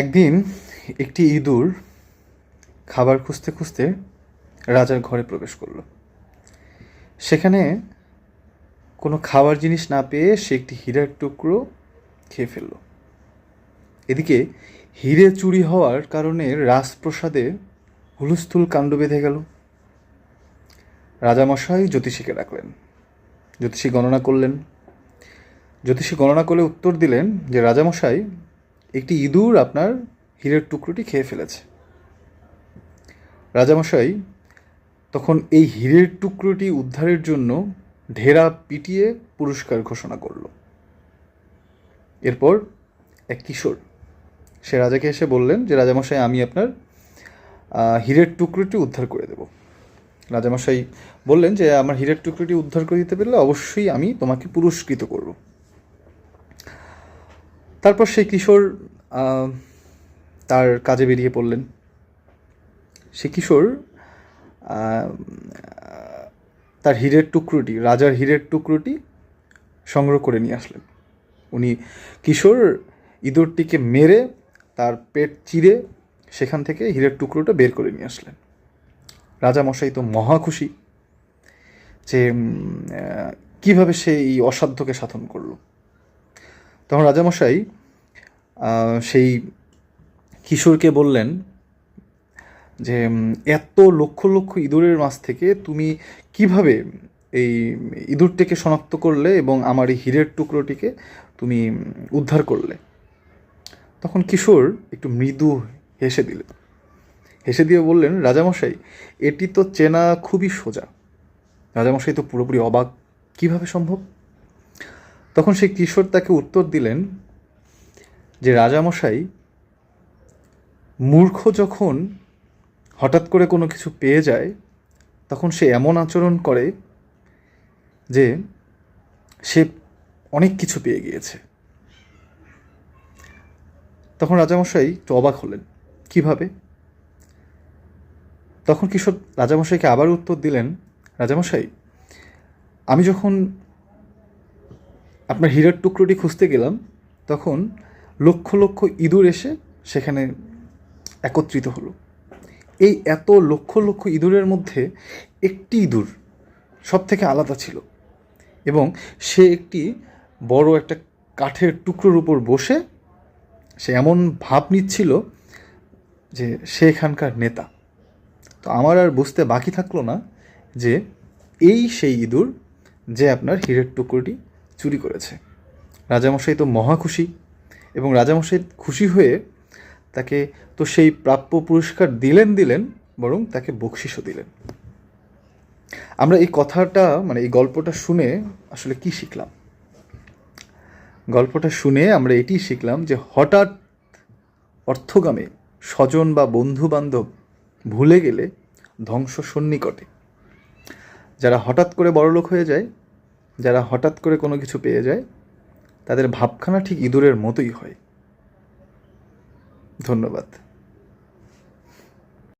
একদিন একটি ইঁদুর খাবার খুঁজতে খুঁজতে রাজার ঘরে প্রবেশ করল। সেখানে কোনো খাবার জিনিস না পেয়ে সে একটি হীরার টুকরো খেয়ে ফেলল। এদিকে হিরে চুরি হওয়ার কারণে রাজপ্রসাদে হুলস্থুল কাণ্ড বেঁধে গেল। রাজামশাই জ্যোতিষীকে ডাকলেন। জ্যোতিষী গণনা করলেন। জ্যোতিষী গণনা করে উত্তর দিলেন যে রাজামশাই একটি ইঁদুর আপনার হীরের টুকরোটি খেয়ে ফেলেছে। রাজামশাই, তখন এই হীরের টুকরোটি উদ্ধারের জন্য ঢেরা পিটিয়ে পুরস্কার ঘোষণা করল। এরপর এক কিশোর, সে রাজাকে এসে বললেন যে, রাজামশাই, আমি আপনার হীরের টুকরোটি উদ্ধার করে দেব। রাজামশাই বললেন যে, আমার হীরের টুকরোটি উদ্ধার করে দিতে পারলে অবশ্যই আমি তোমাকে পুরস্কৃত করব। তারপর সেই কিশোর তার কাজে বেরিয়ে পড়লেন। সে কিশোর তার হীরের টুকরোটি, রাজার হীরের টুকরোটি সংগ্রহ করে নিয়ে আসলেন। উনি কিশোর ইঁদুরটিকে মেরে তার পেট চিরে সেখান থেকে হীরের টুকরোটা বের করে নিয়ে আসলেন। রাজামশাই তো মহা খুশি যে কীভাবে সে এই অসাধ্যকে সাধন করল। তখন রাজামশাই সেই কিশোরকে বললেন যে এত লক্ষ লক্ষ ইঁদুরের মাছ থেকে তুমি কীভাবে এই ইঁদুরটিকে শনাক্ত করলে এবং আমার এই হীরের টুকরোটিকে তুমি উদ্ধার করলে? তখন কিশোর একটু মৃদু হেসে দিল হেসে দিয়ে বললেন, রাজামশাই, এটি তো চেনা খুবই সোজা। রাজামশাই তো পুরোপুরি অবাক। কীভাবে সম্ভব? তখন সেই কিশোর তাকে উত্তর দিলেন যে, রাজামশাই, মূর্খ যখন হঠাৎ করে কোনো কিছু পেয়ে যায়, তখন সে এমন আচরণ করে যে, সে অনেক কিছু পেয়ে গিয়েছে। তখন রাজামশাই একটু অবাক হলেন। কীভাবে? তখন কিশোর রাজামশাইকে আবার উত্তর দিলেন, রাজামশাই, আমি যখন আপনার হীরার টুকরোটি খুঁজতে গেলাম, তখন লক্ষ লক্ষ ইঁদুর এসে সেখানে একত্রিত হলো। এই এত লক্ষ লক্ষ ইঁদুরের মধ্যে একটি ইঁদুর সব থেকে আলাদা ছিল এবং সে একটি বড় একটা কাঠের টুকরোর উপর বসে সে এমন ভাব নিচ্ছিল যে সে এখানকার নেতা। তো আমার আর বুঝতে বাকি থাকল না যে এই সেই ইঁদুর যে আপনার হীরের টুকরোটি চুরি করেছে। রাজামশাই তো মহা খুশি এবং রাজামশাই খুশি হয়ে তাকে তো সেই প্রাপ্য পুরস্কার দিলেন দিলেন, বরং তাকে বকশিসও দিলেন। আমরা এই কথাটা মানে এই গল্পটা শুনে আসলে কি শিখলাম? গল্পটা শুনে আমরা এটি শিখলাম যে হঠাৎ অর্থগামে স্বজন বা বন্ধু বান্ধব ভুলে গেলে ধ্বংস সন্নিকটে যারা হঠাৎ করে বড়লোক হয়ে যায় যারা হঠাৎ করে কোনো কিছু পেয়ে যায় তাদের ভাবখানা ঠিক ইঁদুরের মতোই হয়। ধন্যবাদ।